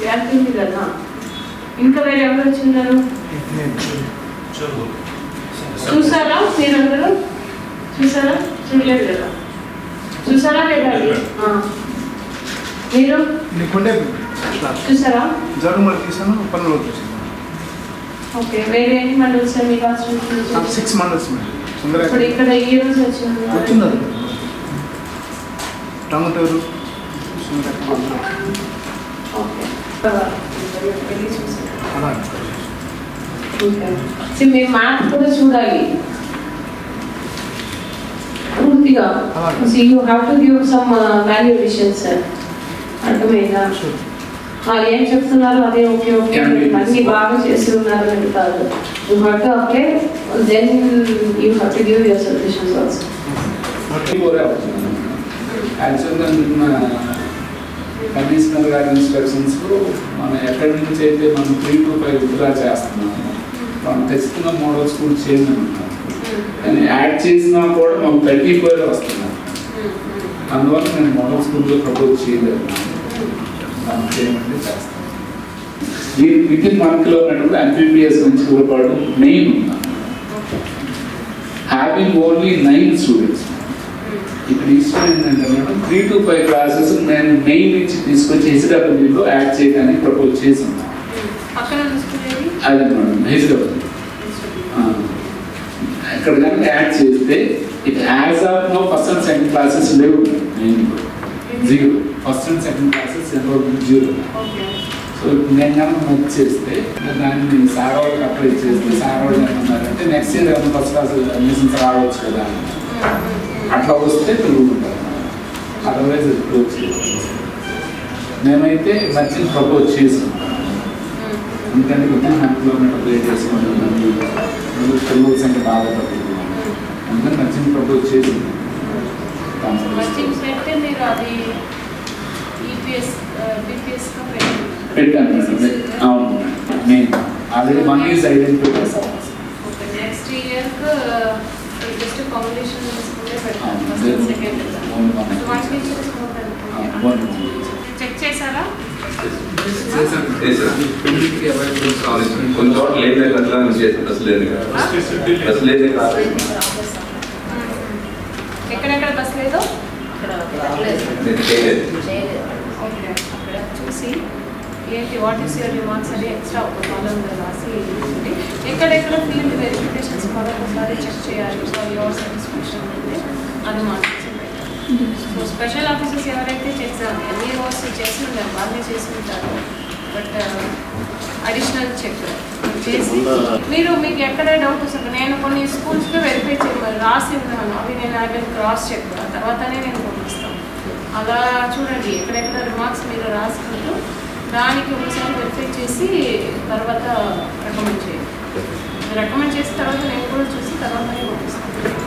వ్యాపింది కదా ఇంకా వేరే ఎవరు వచ్చిన్నారు చూసారా మీరందరూ? చూసారా? చూడలేదు కదా. చూసారా లేదా. మీరు? చూసారా? జ్వరం తీసాను పనులు ఓకే వేరే ఎన్ని మండల్స్ మీ నుంచి సిక్స్ మంత్స్ మేడం. సుందర ఇప్పుడు ఇక్కడ ఈ రోజు వచ్చింది? వచ్చింది టమాటోరు మీరు మ్యాథ్ కూడా చూడాలి పూర్తిగా. So you have to give some value additions అర్థమైందా వాళ్ళు ఏం చెప్తున్నారు? అదే ఓకే ఓకే. అన్ని బాగా చేసి ఉన్నారు అని కాదు you have to apply then you have to give your solutions also actually commissioner గారి ఇన్స్ట్రక్షన్స్ మనం ఎక్కడి నుంచి అయితే మనం త్రీ టు ఫైవ్ విత్డ్రా చేస్తున్నాము మనం తెచ్చుకున్న మోడల్స్ స్కూల్ చేంజ్ అంటున్నాం. కానీ యాడ్ చేసినా కూడా మనం థర్టీ ఫోర్ వస్తున్నాం అందువల్ల నేను మోడల్ స్కూల్లో ప్రపోజ్ చేయలేదు. దాన్ని చేయమంటే చేస్తాను. ఈ విత్ ఇన్ మంత్లో ఉన్నటువంటి ఎంపీబీఎస్ నుంచి కూడా మెయిన్ ఉన్నాను హ్యావింగ్ ఓన్లీ నైన్ స్టూడెంట్స్ ఇక్కడ ఇష్టం ఏంటంటే madam. Three to five classes నేను మెయిన్ నుంచి తీసుకొచ్చి హెచ్డబ్ల్యూలో యాడ్ చేయడానికి ప్రపోజ్ ఏది అది మేడం హెచ్డబ్ల్యూ ఇక్కడ కనుక యాడ్ చేస్తే it as of no first and second classes లేవు main zero first and second classes enrolment zero so నేను కనుక నోట్ చేస్తే దాన్ని సార్ వాళ్ళకి అప్లై చేస్తే సార్ వాళ్ళు ఏమన్నారంటే నెక్స్ట్ ఇయర్ ఏమైనా ఫస్ట్ క్లాస్ అడ్మిషన్స్ రావచ్చు కదా అని. అట్లా వస్తే తిరుగుతుంటారు అదర్వైజ్ క్లోజ్ చేయాలి మేమైతే నచ్చిన ప్రపోజ్ చేసాం ఎందుకంటే విత్ వన్ కిలోమీటర్ రేడియస్ ఉంటుంది పిల్లల సంఖ్య బాగా తగ్గుతుంది. అందుకని నచ్చిన ప్రపోజ్ అంటే బీపీఎస్గా పెట్టాను అవును. నేను ఆల్రెడీ వన్ ఈజ్ ఐడెంటిఫై చేస్తాను next year just one check చేశారా? కొన్ని చోట్ల లేదు అట్లా బస్సు లేదు లేదు రాలేదు. ఎక్కడెక్కడ బస్ లేదు నేను చేయలేదు ఓకే అక్కడ చూసి ఏంటి వాట్ ఈస్ యువర్ రిమార్క్స్ అని ఎక్స్ట్రా ఒక కాలం రాసి ఇవ్వండి. ఎక్కడెక్కడ ఫీల్డ్ వెరిఫికేషన్స్ మరొకసారి చెక్ చేయాలి. ఫర్ యువర్ సాటిస్ఫాక్షన్ అంటే అది మాకు సో స్పెషల్ ఆఫీసర్స్ ఎవరైతే చేశారు ఎన్ని వర్క్స్ చేసి ఉంటారు వాళ్ళే చేసి ఉంటారు బట్ అడిషనల్ చెక్ చేసి మీరు మీకు ఎక్కడ డౌట్ వస్తుంది నేను కొన్ని స్కూల్స్లో వెరిఫై చేయమని రాసి ఉన్నాను. అవి నేను ఐ విల్ క్రాస్ చెక్ తర్వాతనే నేను పంపిస్తాను. అలా చూడండి ఎక్కడెక్కడ రిమార్క్స్ మీరు రాసుకుంటూ దానికి ఒకసారి వెరిఫై చేసి తర్వాత రికమెండ్ చేయండి. రికమెండ్ చేసిన తర్వాత నేను కూడా చూసి తర్వాతనే పంపిస్తాను.